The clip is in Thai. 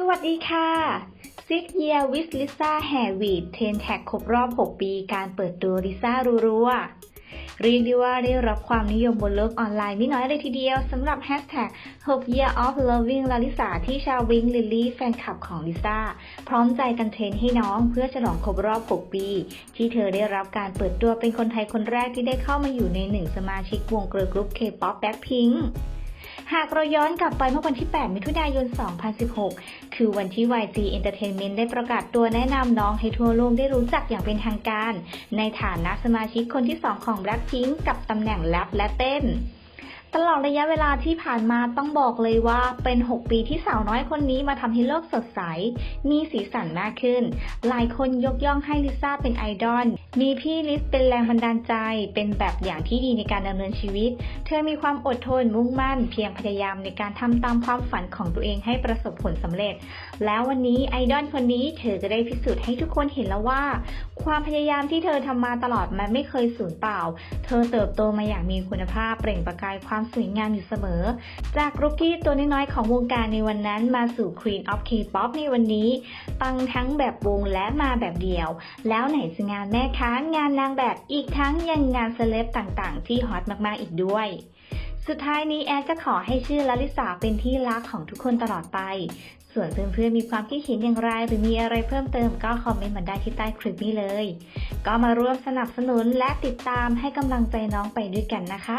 สวัสดีค่ะ Six Year with Lisa แห่วีดเทนแท็กครบรอบ 6 ปีการเปิดตัวลิซ่ารัวๆเรียกได้ว่าได้รับความนิยมบนโลกออนไลน์ไม่น้อยเลยทีเดียวสำหรับแฮชแท็ก6 Year of Loving ลาลิสาที่ชาววิงลิลลี่แฟนคลับของลิซ่า พร้อมใจกันเทรนให้น้องเพื่อฉลองครบรอบ 6 ปี ที่เธอได้รับการเปิดตัวเป็นคนไทยคนแรกที่ได้เข้ามาอยู่ในหนึ่งสมาชิกวงเกิร์ลกรุ๊ป K-POP Blackpink หากเราย้อนกลับไปเมื่อวันที่ 8 มิถุนายน 2016 คือวันที่ YG Entertainment ได้ประกาศตัวแนะนำน้องให้ทั่วโลกได้รู้จักอย่างเป็นทางการ ในฐานะสมาชิกคนที่ 2 ของ Blackpink กับตำแหน่งแรปและเต้น ตลอดระยะเวลาที่ผ่านมาต้องบอกเลยว่าเป็น 6 ปีที่สาวน้อยคนนี้มาทำให้โลกสดใส มีสีสันมากขึ้น หลายคนยกย่องให้ลิซ่าเป็นไอดอล มีพี่ลิสเป็นแรงบันดาลใจ เป็นแบบอย่างที่ดีในการดำเนินชีวิต เธอมีความอดทนมุ่งมั่น เพียรพยายามในการทำตามความฝันของตัวเองให้ประสบผลสำเร็จ แล้ววันนี้ไอดอลคนนี้เธอจะได้พิสูจน์ให้ทุกคนเห็นแล้วว่า ความพยายามที่เธอทำมาตลอดมันไม่เคยสูญเปล่า เธอเติบโตมาอย่างมีคุณภาพเปล่งประกายความความสวยงามอยู่เสมอ จากรุกกี้ตัวน้อยๆของวงการในวันนั้นมาสู่ Queen of K-pop ในวันนี้ ปังทั้งแบบวงและมาแบบเดี่ยว แล้วไหนจะงานแม่ค้างานนางแบบอีกทั้งยังงานเซเลบต่างๆ ที่ฮอตมากๆอีกด้วยสุดท้ายนี้แอดก็ขอให้ชื่อลลิสาเป็นที่รักของทุกคนตลอดไป ส่วนเพื่อนๆมีความคิดเห็นอย่างไร หรือมีอะไรเพิ่มเติมก็คอมเมนต์มาได้ที่ใต้คลิปนี้เลย ก็มาร่วมสนับสนุนและติดตามให้กำลังใจน้องไปด้วยกันนะคะ